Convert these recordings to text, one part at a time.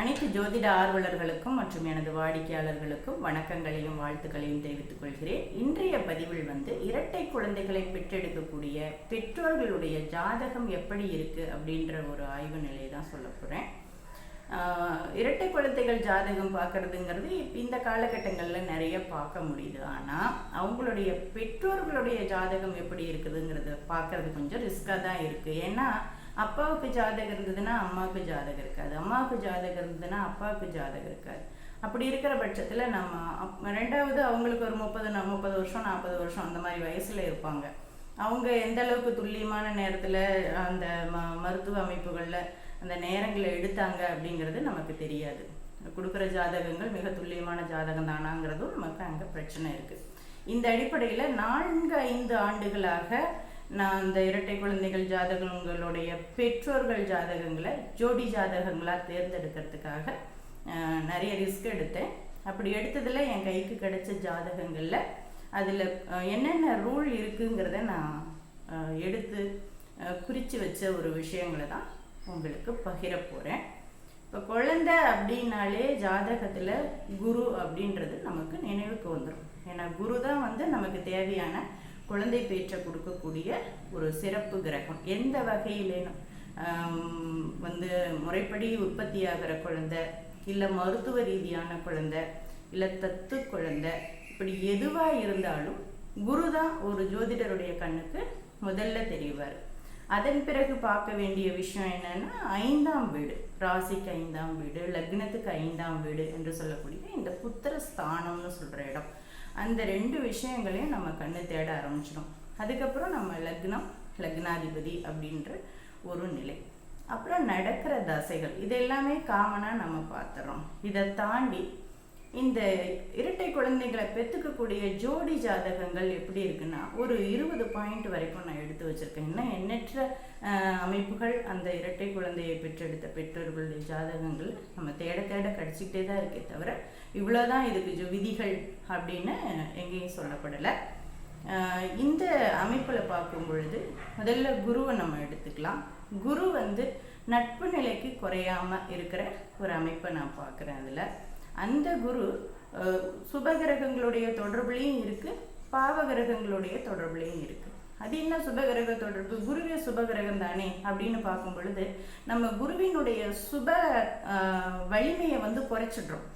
அனைத்து ஜோதிட ஆர்வலர்களுக்கும் மற்றும் எனது வாடிக்கையாளர்களுக்கும் வணக்கங்களையும் வாழ்த்துக்களையும் தெரிவித்துக் கொள்கிறேன். இன்றைய பதிவில் வந்து இரட்டை குழந்தைகளை பெற்றெடுக்கக்கூடிய பெற்றோர்களுடைய ஜாதகம் எப்படி இருக்கு அப்படின்ற ஒரு ஆய்வு நிலையை தான் சொல்ல போறேன் இரட்டை குழந்தைகள் ஜாதகம் பார்க்கறதுங்கிறது இந்த காலகட்டங்களில் நிறைய பார்க்க முடியுது. ஆனால் அவங்களுடைய பெற்றோர்களுடைய ஜாதகம் எப்படி இருக்குதுங்கிறத பார்க்கறது கொஞ்சம் ரிஸ்காக தான் இருக்குது ஏன்னா அப்பாவுக்கு ஜாதகம் இருந்ததுன்னா அம்மாவுக்கு ஜாதகம் இருக்காது. அம்மாவுக்கு ஜாதகம் இருந்ததுன்னா அப்பாவுக்கு ஜாதகம் இருக்காது. அப்படி இருக்கிற பட்சத்தில் நம்ம அப்- ரெண்டாவது அவங்களுக்கு ஒரு முப்பது முப்பது வருஷம் நாற்பது வருஷம் அந்த மாதிரி வயசில் இருப்பாங்க. அவங்க எந்த அளவுக்கு துல்லியமான நேரத்தில் அந்த ம மருத்துவ அமைப்புகளில் அந்த நேரங்களை எடுத்தாங்க அப்படிங்கிறது நமக்கு தெரியாது. கொடுக்குற ஜாதகங்கள் மிக துல்லியமான ஜாதகம் தானாங்கிறதும் நமக்கு அங்கே பிரச்சனை இருக்குது இந்த அடிப்படையில் நான்கு ஐந்து ஆண்டுகளாக நான் அந்த இரட்டை குழந்தைகள் ஜாதகங்களுடைய பெற்றோர்கள் ஜாதகங்களை ஜோடி ஜாதகங்களாக தேர்ந்தெடுக்கிறதுக்காக நிறைய ரிஸ்க் எடுத்தேன். அப்படி எடுத்ததில் என் கைக்கு கிடைச்ச ஜாதகங்களில் அதில் என்னென்ன ரூல் இருக்குங்கிறத நான் எடுத்து குறித்து வச்ச ஒரு விஷயங்களை தான் உங்களுக்கு பகிர போகிறேன் இப்போ குழந்தை அப்படின்னாலே ஜாதகத்தில் குரு அப்படின்றது நமக்கு நினைவுக்கு வந்துடும் ஏன்னா குரு தான் வந்து நமக்கு தேவையான குழந்தை பேற்ற கொடுக்கக்கூடிய ஒரு சிறப்பு கிரகம். எந்த வகையிலேனும் வந்து முறைப்படி உற்பத்தியாகிற குழந்தை இல்லை மருத்துவ ரீதியான குழந்தை இல்லை தத்து குழந்தை இப்படி எதுவாக இருந்தாலும் குரு தான் ஒரு ஜோதிடருடைய கண்ணுக்கு முதல்ல தெரிவார். அதன் பிறகு பார்க்க வேண்டிய விஷயம் என்னன்னா ஐந்தாம் வீடு ராசிக்கு ஐந்தாம் வீடு லக்னத்துக்கு ஐந்தாம் வீடு என்று சொல்லக்கூடிய இந்த புத்திர ஸ்தானம்னு சொல்கிற இடம். அந்த ரெண்டு விஷயங்களையும் நம்ம கண்ணு தேட ஆரம்பிச்சிடும். அதுக்கப்புறம் நம்ம லக்னம் லக்னாதிபதி அப்படின்ற ஒரு நிலை. அப்புறம் நடக்கிற தசைகள் இது எல்லாமே காமனாக நம்ம பார்த்துறோம். இதை தாண்டி இந்த இரட்டை குழந்தைகளை பெற்றுக்கக்கூடிய ஜோடி ஜாதகங்கள் எப்படி இருக்குன்னா ஒரு இருபது பாயிண்ட் வரைக்கும் நான் எடுத்து வச்சிருக்கேன். இன்னும் எண்ணற்ற அமைப்புகள் அந்த இரட்டை குழந்தையை பெற்றெடுத்த பெற்றோர்களுடைய ஜாதகங்கள் நம்ம தேட தேட கடிச்சிக்கிட்டே தான் இருக்கே தவிர இவ்வளோதான் இதுக்கு ஜோ- விதிகள் அப்படின்னு எங்கேயும் சொல்லப்படலை. ஆஹ், இந்த அமைப்பில் பார்க்கும் பொழுது முதல்ல குருவை நம்ம எடுத்துக்கலாம். குரு வந்து நட்பு நிலைக்கு குறையாம இருக்கிற ஒரு அமைப்பை நான் பார்க்குறேன் அதில். அந்த குரு சுபகிரகங்களுடைய தொடர்புலையும் இருக்கு பாவகிரகங்களுடைய தொடர்புலையும் இருக்கு. அது என்ன சுபகிரக தொடர்பு? குருவே சுபகிரகம் தானே அப்படின்னு பார்க்கும் பொழுது நம்ம குருவினுடைய சுப வலிமையை வந்து குறைச்சிடுறோம்.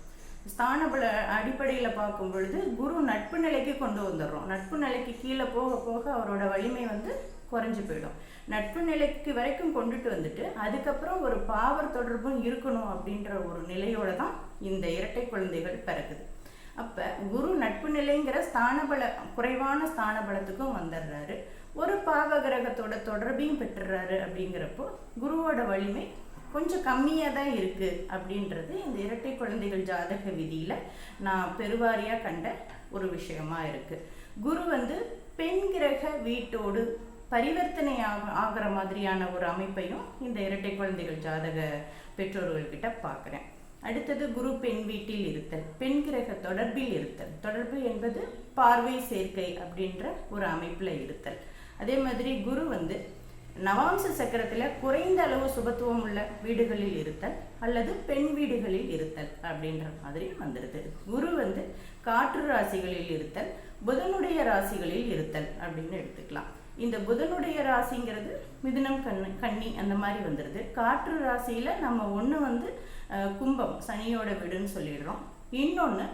ஸ்தானபல அடிப்படையில் பார்க்கும் பொழுது குரு நட்பு நிலைக்கு கொண்டு வந்துடுறோம். நட்பு நிலைக்கு கீழே போக போக அவரோட வலிமை வந்து குறைஞ்சு போயிடும். நட்பு நிலைக்கு வரைக்கும் கொண்டுட்டு வந்துட்டு அதுக்கப்புறம் ஒரு பாவர் தொடர்பும் இருக்கணும் அப்படின்ற ஒரு நிலையோட தான் இந்த இரட்டை குழந்தைகள் பிறகுது அப்ப குரு நட்பு நிலைங்கிற ஸ்தான பல குறைவான ஸ்தான பலத்துக்கும் வந்துடுறாரு. ஒரு பாவ கிரகத்தோட தொடர்பையும் பெற்றுறாரு அப்படிங்கிறப்போ குருவோட வலிமை கொஞ்சம் கம்மியாக தான் இருக்கு அப்படின்றது இந்த இரட்டை குழந்தைகள் ஜாதக விதியில நான் பெருவாரியா கண்ட ஒரு விஷயமா இருக்கு. குரு வந்து பெண் கிரக வீட்டோடு பரிவர்த்தனை ஆக ஆகிற மாதிரியான ஒரு அமைப்பையும் இந்த இரட்டை குழந்தைகள் ஜாதக பெற்றோர்கள்கிட்ட பார்க்குறேன். அடுத்தது குரு பெண் வீட்டில் இருத்தல் பெண் கிரக தொடர்பில் இருத்தல். தொடர்பு என்பது பார்வை சேர்க்கை அப்படின்ற ஒரு அமைப்பில் இருத்தல். அதே மாதிரி குரு வந்து நவாம்ச சக்கரத்தில் குறைந்த அளவு சுபத்துவம் உள்ள வீடுகளில் இருத்தல் அல்லது பெண் வீடுகளில் இருத்தல் அப்படின்ற மாதிரி வந்துடுது குரு வந்து காற்று ராசிகளில் இருத்தல் புதனுடைய ராசிகளில் இருத்தல் அப்படின்னு எடுத்துக்கலாம். இந்த புதனுடைய ராசிங்கிறது மிதுனம் கண்ணு கன்னி அந்த மாதிரி வந்துடுது காற்று ராசியில நம்ம ஒன்று வந்து கும்பம் சனியோட வீடுன்னு சொல்லிடுறோம். இன்னொன்று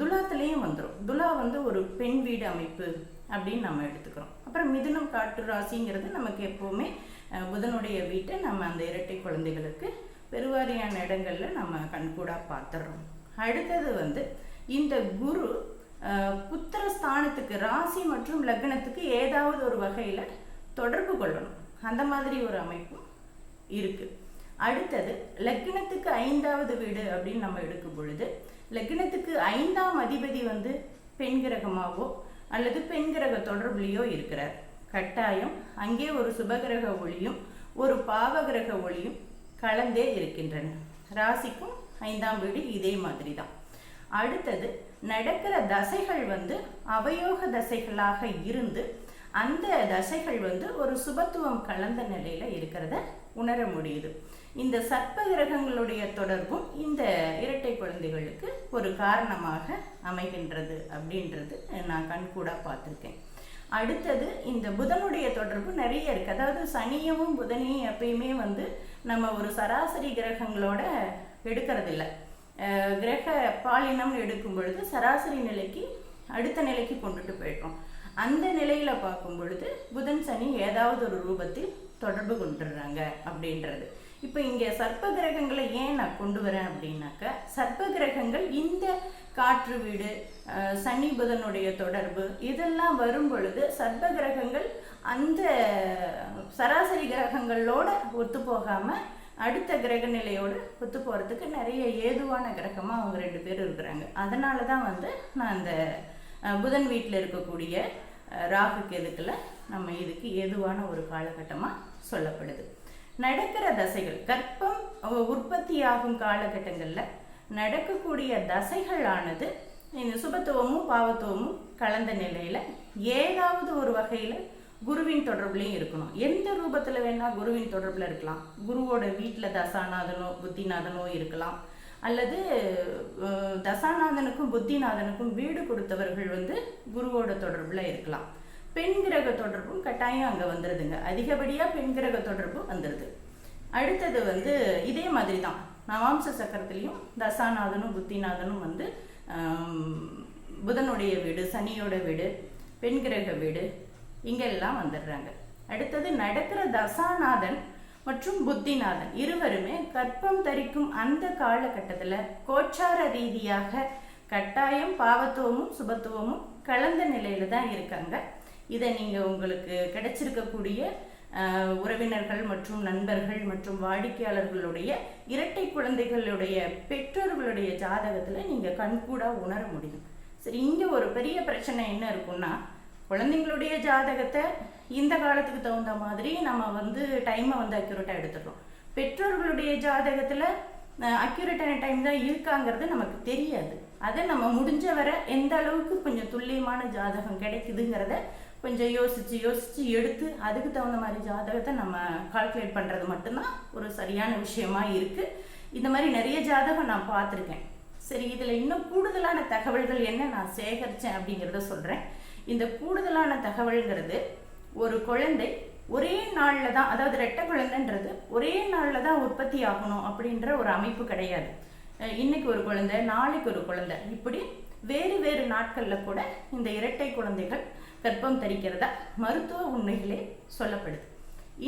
துலாத்துலேயும் வந்துடும் துலா வந்து ஒரு பெண் வீடு அமைப்பு அப்படின்னு நம்ம எடுத்துக்கிறோம். அப்புறம் மிதுனம் காற்று ராசிங்கிறது நமக்கு எப்போவுமே புதனுடைய வீட்டை நம்ம அந்த இரட்டை குழந்தைகளுக்கு பெருவாரியான இடங்களில் நம்ம கண்கூடாக பார்த்துடுறோம் அடுத்தது வந்து இந்த குரு புத்திர ஸ்தானத்துக்கு ராசி மற்றும் லக்னத்துக்கு ஏதாவது ஒரு வகையில் தொடர்பு கொள்ளணும். அந்த மாதிரி ஒரு அமைப்பும் இருக்குது அடுத்தது லக்னத்துக்கு ஐந்தாவது வீடு அப்படின்னு நம்ம எடுக்கும் பொழுது லக்னத்துக்கு ஐந்தாம் அதிபதி வந்து பெண் கிரகமாகவோ அல்லது பெண் கிரக தொடர்புலையோ இருக்கிறார். கட்டாயம் அங்கே ஒரு சுபகிரக ஒளியும் ஒரு பாவகிரக ஒளியும் கலந்தே இருக்கின்றன. ராசிக்கும் ஐந்தாம் வீடு இதே மாதிரி தான் அடுத்தது நடக்கிற தசைகள் வந்து அவயோக தசைகளாக இருந்து அந்த தசைகள் வந்து ஒரு சுபத்துவம் கலந்த நிலையில இருக்கிறத உணர முடியுது. இந்த சர்ப்ப கிரகங்களுடைய தொடர்பும் இந்த இரட்டை குழந்தைகளுக்கு ஒரு காரணமாக அமைகின்றது அப்படின்றது நான் கண்கூடாக பார்த்துருக்கேன். அடுத்தது இந்த புதனுடைய தொடர்பு நிறைய இருக்குது அதாவது சனியவும் புதனையும் எப்பயுமே வந்து நம்ம ஒரு சராசரி கிரகங்களோட எடுக்கிறதில்ல. கிரக பாலினம்னு எடுக்கும் பொழுது சராசரி நிலைக்கு அடுத்த நிலைக்கு கொண்டுட்டு போயிட்டோம் அந்த நிலையில் பார்க்கும் பொழுது புதன் சனி ஏதாவது ஒரு ரூபத்தில் தொடர்பு கொண்டுடுறாங்க அப்படின்றது. இப்போ இங்கே சர்ப்ப கிரகங்களை ஏன் நான் கொண்டு வரேன் அப்படின்னாக்க சர்ப்ப கிரகங்கள் இந்த காற்று வீடு சனி புதனுடைய தொடர்பு இதெல்லாம் வரும் பொழுது சர்ப்ப கிரகங்கள் அந்த சராசரி கிரகங்களோட ஒத்து போகாமல் அடுத்த கிரக நிலையோடு ஒத்து போகிறதுக்கு நிறைய ஏதுவான கிரகமாக அவங்க ரெண்டு பேரும் இருக்கிறாங்க. அதனால தான் வந்து நான் அந்த புதன் வீட்டில் இருக்கக்கூடிய ராகு கேதுக்களை நம்ம இதுக்கு ஏதுவான ஒரு காலகட்டமாக சொல்லப்படுது. நடக்கிற தசைகள் கற்பம் உற்பத்தியாகும் காலகட்டங்களில் நடக்கக்கூடிய தசைகளானது இந்த சுபத்துவமும் பாவத்துவமும் கலந்த நிலையில் ஏதாவது ஒரு வகையில் குருவின் தொடர்புலையும் இருக்கணும். எந்த ரூபத்தில் வேணால் குருவின் தொடர்பில் இருக்கலாம். குருவோட வீட்டில் தசாநாதனோ புத்திநாதனோ இருக்கலாம். அல்லது தசாநாதனுக்கும் புத்திநாதனுக்கும் வீடு கொடுத்தவர்கள் வந்து குருவோட தொடர்பில் இருக்கலாம். பெண் கிரக தொடர்பும் கட்டாயம் அங்கே வந்துடுதுங்க அதிகப்படியாக பெண் கிரக தொடர்பு வந்துடுது அடுத்தது வந்து இதே மாதிரி தான் நவாம்ச சக்கரத்துலேயும் தசாநாதனும் புத்திநாதனும் வந்து புதனுடைய வீடு சனியோட வீடு பெண் கிரக வீடு இங்கெல்லாம் வந்துடுறாங்க. அடுத்தது நடக்கிற தசாநாதன் மற்றும் புத்திநாதன் இருவருமே கற்பம் தரிக்கும் அந்த காலகட்டத்தில் கோச்சார ரீதியாக கட்டாயம் பாவத்துவமும் சுபத்துவமும் கலந்த நிலையில தான் இருக்காங்க. இதை நீங்கள் உங்களுக்கு கிடைச்சிருக்கக்கூடிய ஆஹ், உறவினர்கள் மற்றும் நண்பர்கள் மற்றும் வாடிக்கையாளர்களுடைய இரட்டை குழந்தைகளுடைய பெற்றோர்களுடைய ஜாதகத்தில் நீங்கள் கண்கூடா உணர முடியும். சரி இங்கே ஒரு பெரிய பிரச்சனை என்ன இருக்குன்னா குழந்தைங்களுடைய ஜாதகத்தை இந்த காலத்துக்கு தகுந்த மாதிரி நம்ம வந்து டைமை வந்து அக்யூரேட்டாக எடுத்துடுறோம். பெற்றோர்களுடைய ஜாதகத்தில் அக்யூரேட்டான டைம் தான் இருக்காங்கிறது நமக்கு தெரியாது. அதை நம்ம முடிஞ்ச வரை எந்த அளவுக்கு கொஞ்சம் துல்லியமான ஜாதகம் கிடைக்குதுங்கிறத கொஞ்சம் யோசித்து யோசித்து எடுத்து அதுக்கு தகுந்த மாதிரி ஜாதகத்தை நம்ம கால்குலேட் பண்ணுறது மட்டும்தான் ஒரு சரியான விஷயமா இருக்குது இந்த மாதிரி நிறைய ஜாதகம் நான் பார்த்துருக்கேன். சரி இதில் இன்னும் கூடுதலான தகவல்கள் என்ன நான் சேகரித்தேன் அப்படிங்கிறத சொல்கிறேன் இந்த கூடுதலான தகவல்ங்கிறது ஒரு குழந்தை ஒரே நாளில் தான் அதாவது ரெட்டை குழந்தைன்றது ஒரே நாளில் தான் உற்பத்தி ஆகணும் அப்படின்ற ஒரு அமைப்பு கிடையாது. இன்னைக்கு ஒரு குழந்தை நாளைக்கு ஒரு குழந்தை. இப்படி வேறு வேறு நாட்களில் கூட இந்த இரட்டை குழந்தைகள் கர்ப்பம் தரிக்கிறதா மருத்துவ உண்மைகளே சொல்லப்படுது.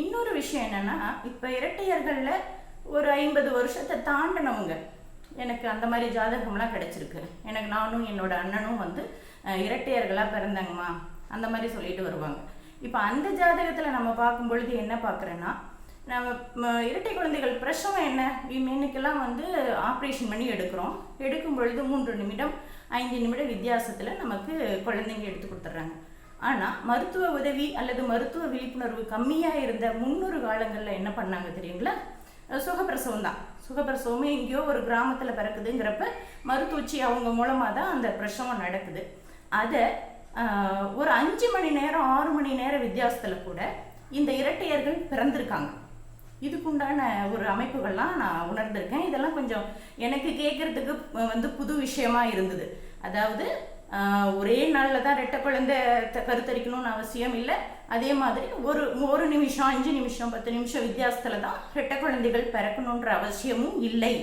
இன்னொரு விஷயம் என்னன்னா இப்போ இரட்டையர்களில் ஒரு ஐம்பது வருஷத்தை தாண்டினவங்க எனக்கு அந்த மாதிரி ஜாதகம்லாம் கிடச்சிருக்கு. எனக்கு நானும் என்னோட அண்ணனும் வந்து இரட்டையர்களாக பிறந்தாங்கம்மா அந்த மாதிரி சொல்லிட்டு வருவாங்க. இப்போ அந்த ஜாதகத்தில் நம்ம பார்க்கும் பொழுது என்ன பார்க்குறேன்னா நம்ம இரட்டை குழந்தைகள் பிரசவம் என்ன? இன்னைக்கெல்லாம் வந்து ஆப்ரேஷன் பண்ணி எடுக்கிறோம். எடுக்கும் பொழுது மூன்று நிமிடம் ஐந்து நிமிட வித்தியாசத்தில் நமக்கு குழந்தைங்க எடுத்து கொடுத்துட்றாங்க. ஆனால் மருத்துவ உதவி அல்லது மருத்துவ விழிப்புணர்வு கம்மியாக இருந்த முன்னொரு காலங்களில் என்ன பண்ணாங்க தெரியுங்களா? சுகப்பிரசவம் தான். சுகப்பிரசவமே எங்கேயோ ஒரு கிராமத்தில் பிறக்குதுங்கிறப்ப மருத்துவச்சி அவங்க மூலமாக தான் அந்த பிரசவம் நடக்குது. அதை ஒரு அஞ்சு மணி நேரம் ஆறு மணி நேரம் வித்தியாசத்தில் கூட இந்த இரட்டையர்கள் பிறந்திருக்காங்க. இதுக்குண்டான ஒரு அமைப்புகள்லாம் நான் உணர்ந்திருக்கேன். இதெல்லாம் கொஞ்சம் எனக்கு கேட்கறதுக்கு வந்து புது விஷயமா இருந்தது. அதாவது ஒரே நாளில் தான் ரெட்டை குழந்தை கருத்தரிக்கணும்னு அவசியம் இல்லை. அதே மாதிரி ஒரு ஒரு நிமிஷம் அஞ்சு நிமிஷம் பத்து நிமிஷம் வித்தியாசத்தில் தான் ரெட்டை குழந்தைகள் பிறக்கணுன்ற அவசியமும் இல்லை.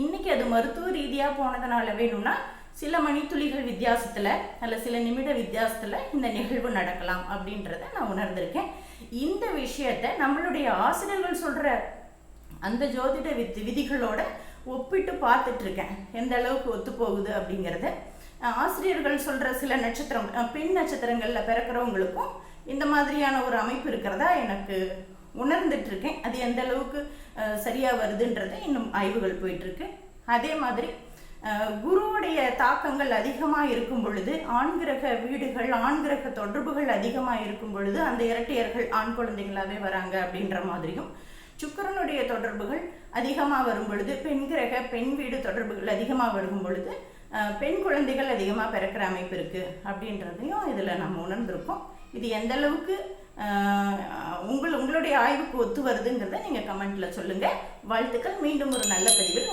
இன்னைக்கு அது மருத்துவ ரீதியாக போனதுனால வேணும்னா சில மணித்துளிகள் வித்தியாசத்தில் அல்ல சில நிமிட வித்தியாசத்தில் இந்த நிகழ்வு நடக்கலாம் அப்படின்றத நான் உணர்ந்திருக்கேன். இந்த விஷயத்த நம்மளுடைய ஆசிரியர்கள் சொல்கிற அந்த ஜோதிட வித் விதிகளோட ஒப்பிட்டு பார்த்துட்ருக்கேன். எந்த அளவுக்கு ஒத்து போகுது அப்படிங்கிறத. ஆசிரியர்கள் சொல்கிற சில நட்சத்திரம் பெண் நட்சத்திரங்களில் பிறக்கிறவங்களுக்கும் இந்த மாதிரியான ஒரு அமைப்பு இருக்கிறதா எனக்கு உணர்ந்துட்டுருக்கேன் அது எந்த அளவுக்கு சரியாக வருதுன்றதை வருதுன்றது இன்னும் ஆய்வுகள் போயிட்டுருக்கு அதே மாதிரி குருவுடைய தாக்கங்கள் அதிகமாக இருக்கும் பொழுது ஆண்கிரக வீடுகள் ஆண்கிரக தொடர்புகள் அதிகமாக இருக்கும் பொழுது அந்த இரட்டையர்கள் ஆண் குழந்தைகளாவே வராங்க அப்படின்ற மாதிரியும் சுக்கிரனுடைய தொடர்புகள் அதிகமாக வரும் பொழுது பெண் கிரக பெண் வீடு தொடர்புகள் அதிகமாக வரும் பொழுது பெண் குழந்தைகள் அதிகமாக பிறக்கிற அமைப்பு இருக்குது அப்படின்றதையும் இதில் நம்ம உணர்ந்திருக்கோம். இது எந்த அளவுக்கு உங்கள் உங்களுடைய ஆய்வுக்கு ஒத்து வருதுங்கிறத நீங்கள் கமெண்ட்டில் சொல்லுங்கள் வாழ்த்துக்கள். மீண்டும் ஒரு நல்ல பதிவில்